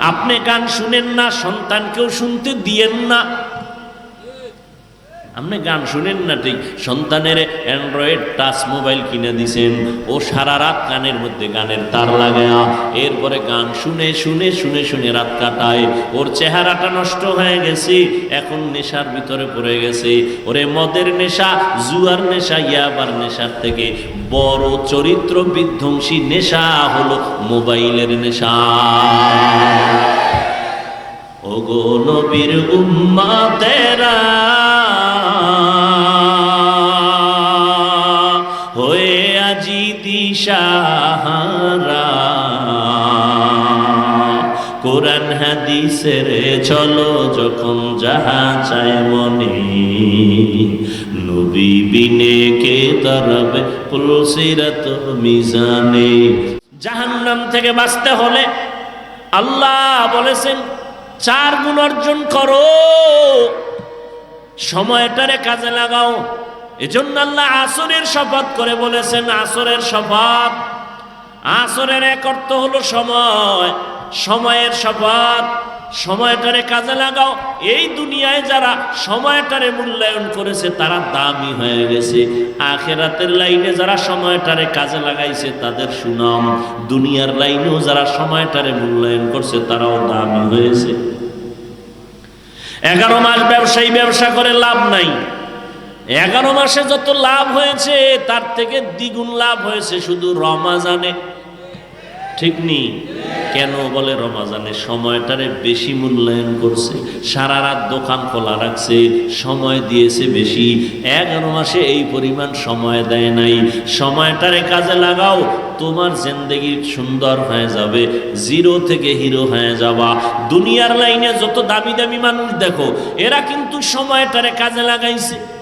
আপনি গান শুনেন না, সন্তানকেও শুনতে দিয়েন না। আপনি গান শুনেন না ঠিক, সন্তানের অ্যান্ড্রয়েড টাচ মোবাইল কিনে দিছেন, ও সারা রাত কানের মধ্যে গানের তার লাগায়া, এরপরে গান শুনে শুনে শুনে শুনে রাত কাটায়, ওর চেহারাটা নষ্ট হয়ে গেছে, এখন নেশার ভিতরে পড়ে গেছে, ওরে মদের নেশা, জুয়ার নেশা, ইয়াবার নেশার থেকে বড় চরিত্র বিধ্বংসী নেশা হলো মোবাইলের নেশা। ওগো নবীর উম্মা তেরা হয়ে আজি দিশাহারা। কোরআন হাদিসের চলো যখন যাহা চায় মনে, নবী বিনে কে তরবে পুলসিরাত মিজানে। জাহান্নাম থেকে বাঁচতে হলে আল্লাহ বলেছেন চার গুণ অর্জন করো। সময়টারে কাজে লাগাও। এজন্য আল্লাহ আসরের শপথ করে বলেছেন, আসরের শপথ। আসরের এক অর্থ হলো সময়। সময়ের শপথ। সময়টারে কাজে লাগাও। এই দুনিয়ায় যারা সময়টারে মূল্যায়ন করেছে, তারা দামি হয়ে গেছে। আখেরাতের লাইনে যারা সময়টারে কাজে লাগাইছে, তাদের সুনাম। দুনিয়ার লাইনেও যারা সময়টারে মূল্যায়ন করছে, তারাও দামি হয়েছে। এগারো মাস ব্যবসায়ী ব্যবসা করে লাভ নাই। এগারো মাসে যত লাভ হয়েছে, তার থেকে দ্বিগুণ লাভ হয়েছে শুধু রমাজানে। ঠিক নেই। কেন বলে রমাজানে সময়টারে বেশি মূল্যায়ন করছে? সারা রাত দোকান খোলা রাখছে, সময় দিয়েছে বেশি। এগারো মাসে এই পরিমাণ সময় দেয় নাই। সময়টারে কাজে লাগাও, তোমার জিন্দগি সুন্দর হয়ে যাবে, জিরো থেকে হিরো হয়ে যাবা। দুনিয়ার লাইনে যত দামি দামি মানুষ দেখো, এরা কিন্তু সময়টারে কাজে লাগাইছে।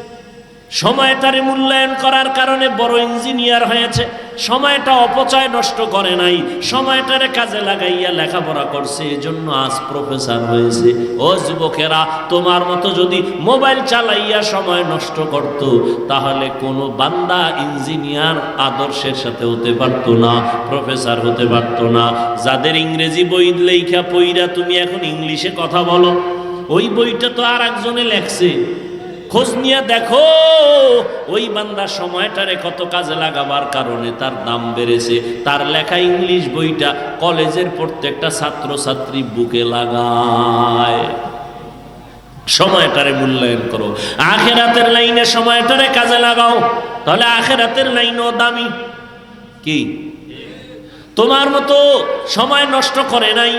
সময়টারে মূল্যায়ন করার কারণে বড় ইঞ্জিনিয়ার হয়েছে। সময়টা অপচয় নষ্ট করে নাই। সময়টারে কাজে লাগাইয়া লেখাপড়া করছে। এজন্য আজ প্রফেসর হয়েছে। ও যুবকেরা, তোমার মতো যদি মোবাইল চালাইয়া সময় নষ্ট করত, তাহলে কোনো বান্দা ইঞ্জিনিয়ার আদর্শের সাথে হতে পারতো না প্রফেসর হতে পারতো না। যাদের ইংরেজি বই লেখা পইরা তুমি এখন ইংলিশে কথা বলো, ওই বইটা তো আর একজনে লেখছে। খোঁজ নিয়ে দেখো, ওই বান্দা সময়টারে কত কাজে লাগাবার কারণে তার দাম বেড়েছে। তার লেখা ইংলিশ বইটা কলেজের প্রত্যেকটা ছাত্র ছাত্রী বুকে লাগায়। সময়টারে মূল্যায়ন করো। আখেরাতের লাইনে সময়টারে কাজে লাগাও। তাহলে আখেরাতের লাইনও দামি। কি? তোমার মতো সময় নষ্ট করে নাই।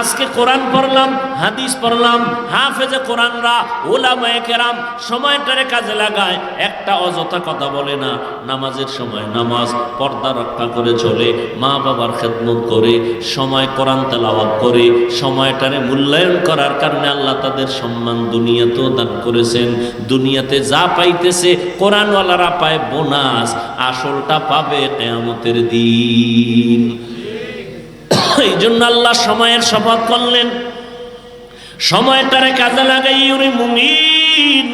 আজকে কোরআন পড়লাম, হাদিস পড়লাম, হাফেজে কোরআনরা ওলামায়ে কেরাম সময়টারে কাজে লাগায়। একটা অযথা কথা বলে না, নামাজের সময় নামাজ, পর্দা রক্ষা করে চলে, মা বাবার খেদমত করে, সময় কোরআন তেলাওয়াত করে, সময়টারে মূল্যায়ন করার কারণে আল্লাহ তাদের সম্মান দুনিয়াতেও দান করেছেন। দুনিয়াতে যা পাইতেছে কোরআনওয়ালারা পায় বোনাস, আসলটা পাবে কেয়ামতের দিন। এই জন্য আল্লাহ সময়ের শপথ করলেন। সময়টারে কাজে লাগাই উনি মুমিন।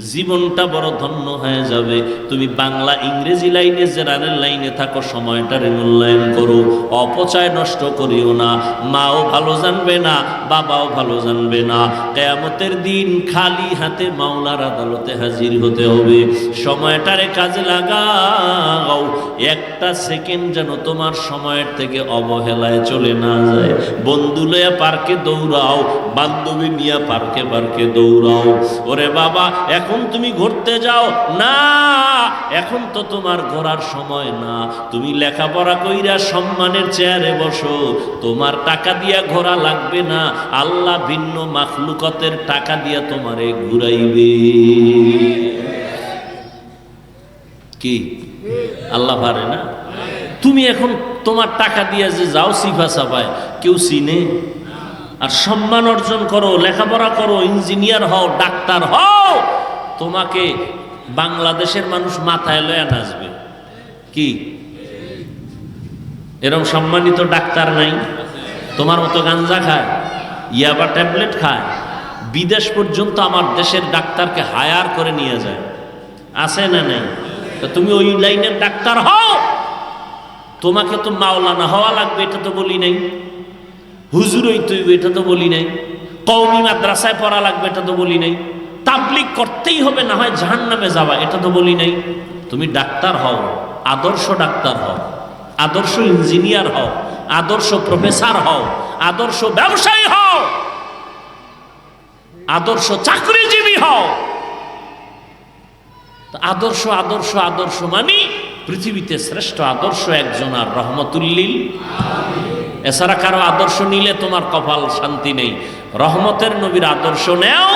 জীবনটা বড় ধন্য হয়ে যাবে। তুমি বাংলা ইংরেজি লাইনে, জেনারেল লাইনে থাকো, সময়টারে মূল্যায়ন করো। অপচয় নষ্ট করিও না। মাও ভালো জানবে না, বাবাও ভালো জানবে না। কেয়ামতের দিন খালি হাতে মাওলার আদালতে হাজির হতে হবে। সময়টারে কাজে লাগাও। একটা সেকেন্ড যেন তোমার সময়ের থেকে অবহেলায় চলে না যায়। বন্ধু লয়া পার্কে দৌড়াও, বান্ধবী নিয়ে পার্কে পার্কে দৌড়াও। ওরে বাবা এখন তুমি ঘুরতে যাও। না, এখন তো তোমার ঘোরার সময় না। তুমি লেখাপড়া কইরা সম্মানের চেয়ারে বসো। তোমার টাকা দিয়া ঘোরা লাগবে না। আল্লাহ ভিন্ন মাখলুকতের টাকা দিয়া তোমারে ঘুরাইবে। কি? আল্লাহ পারে না? তুমি এখন তোমার টাকা দিয়ে যে যাও সিফা সাফায়, কেউ চিনে? আর সম্মান অর্জন করো, লেখাপড়া করো, ইঞ্জিনিয়ার হও, ডাক্তার হও তোমাকে বাংলাদেশের মানুষ মাথায় লয়া নাচবে। কি? এরকম সম্মানিত ডাক্তার নাই? তোমার মতো গাঞ্জা খায়, ইয়াবা ট্যাবলেট খায়, বিদেশ পর্যন্ত আমার দেশের ডাক্তারকে হায়ার করে নিয়ে যায়। আছে না নাই? তুমি ওই লাইনের ডাক্তার হও! তোমাকে তো মাওলানা হওয়া লাগবে, এটা তো বলি নাই। হুজুরই তুই এটা তো বলি নাই। কৌমি মাদ্রাসায় পড়া লাগবে, এটা তো বলি নাই। তাবলিক করতেই হবে, না হয় জাহান নামে যাওয়া। এটা তো বলি নাই। তুমি ডাক্তার হও, আদর্শ ডাক্তার হও, আদর্শ ইঞ্জিনিয়ার হও, আদর্শ প্রফেসর হও, আদর্শ ব্যবসায়ী হও, আদর্শ চাকরিজীবী হও। আদর্শ আদর্শ আদর্শ মানি পৃথিবীতে শ্রেষ্ঠ আদর্শ একজন আর রহমতুল্লিল। এছাড়া কারও আদর্শ নিলে তোমার কপাল শান্তি নেই। রহমতের নবীর আদর্শ নেও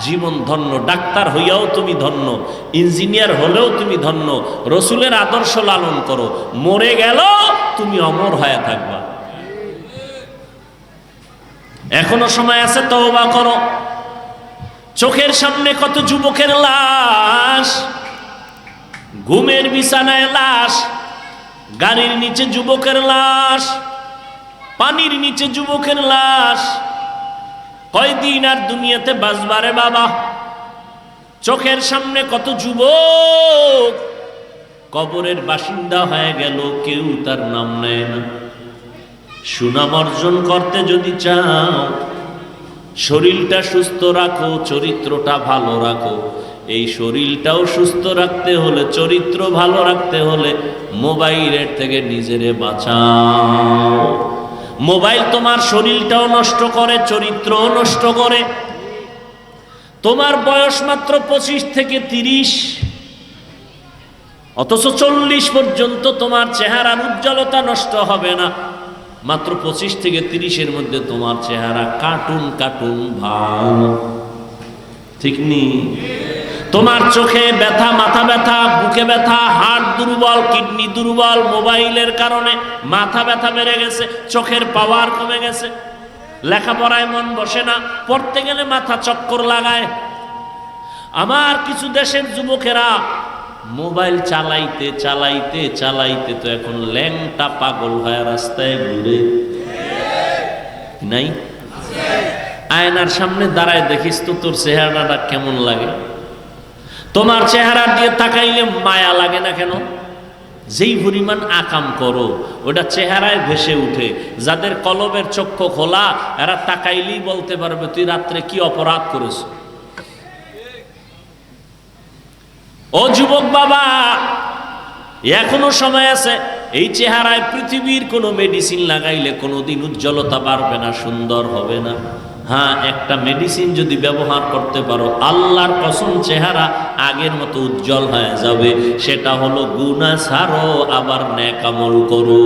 জীবন ধন্য, ডাক্তার হইয়াও তুমি ধন্য, ইঞ্জিনিয়ার হলেও তুমি ধন্য, রসুলের আদর্শ লালন করো, মরে গেল তুমি অমর হয়ে থাকবা। এখনও সময় আছে, তওবা করো। চোখের সামনে কত যুবকের লাশ, ঘুমের বিছানায় লাশ, গাড়ির নিচে যুবকের লাশ, পানির নিচে যুবকের লাশ কয়দিন আর দুনিয়াতে বাঁচবারে বাবা? চোখের সামনে কত যুবক? কবরের বাসিন্দা হয়ে গেল, কেউ তার নাম নেয় না। সুনাম অর্জন করতে যদি চাও, শরীরটা সুস্থ রাখো, চরিত্রটা ভালো রাখো। এই শরীরটাও সুস্থ রাখতে হলে, চরিত্র ভালো রাখতে হলে মোবাইলের থেকে নিজেরে বাঁচাও। মোবাইল তোমার শরীরটাও নষ্ট করে, চরিত্রও নষ্ট করে। তোমার বয়স মাত্র পঁচিশ থেকে তিরিশ। অথচ চল্লিশ পর্যন্ত তোমার চেহারার উজ্জ্বলতা নষ্ট হবে না। মাত্র পঁচিশ থেকে তিরিশের মধ্যে তোমার চেহারা কার্টুন কার্টুন ভাব। ঠিক নি? তোমার চোখে ব্যথা, মাথা ব্যথা, বুকে ব্যথা, হাড় দুর্বল, কিডনি দুর্বল, মোবাইলের কারণে মাথা ব্যথা বেড়ে গেছে, চোখের পাওয়ার কমে গেছে। লেখাপড়ায় মন বসে না, পড়তে গেলে মাথা চক্কর লাগায়। আমার কিছু দেশের যুবকেরা মোবাইল চালাইতে চালাইতে চালাইতে তো এখন ল্যাংটা পাগল হয়ে রাস্তায় ঘুরে। নাই? আয়নার সামনে দাঁড়ায় দেখিস তো তোর চেহারাটা কেমন লাগে? তোমার চেহারা দিয়ে তাকাইলে মায়া লাগে না কেন? যেই পরিমাণ আকাম করো, ওটা চেহারায় ভেসে উঠে। যাদের কলবের চক্ষু খোলা, এরা তাকাইলেই বলতে পারবে, তুই রাত্রে কি অপরাধ করেছ? ও যুবক বাবা, এখনও সময় আছে, এই চেহারায় পৃথিবীর কোনো মেডিসিন লাগাইলে কোনোদিন উজ্জ্বলতা বাড়বে না, সুন্দর হবে না। হ্যাঁ একটা মেডিসিন যদি ব্যবহার করতে পারো, আল্লাহর কসম চেহারা আগের মতো উজ্জ্বল হয়ে যাবে। সেটা হলো গুনা সারো আবার ন্যাকামল করো।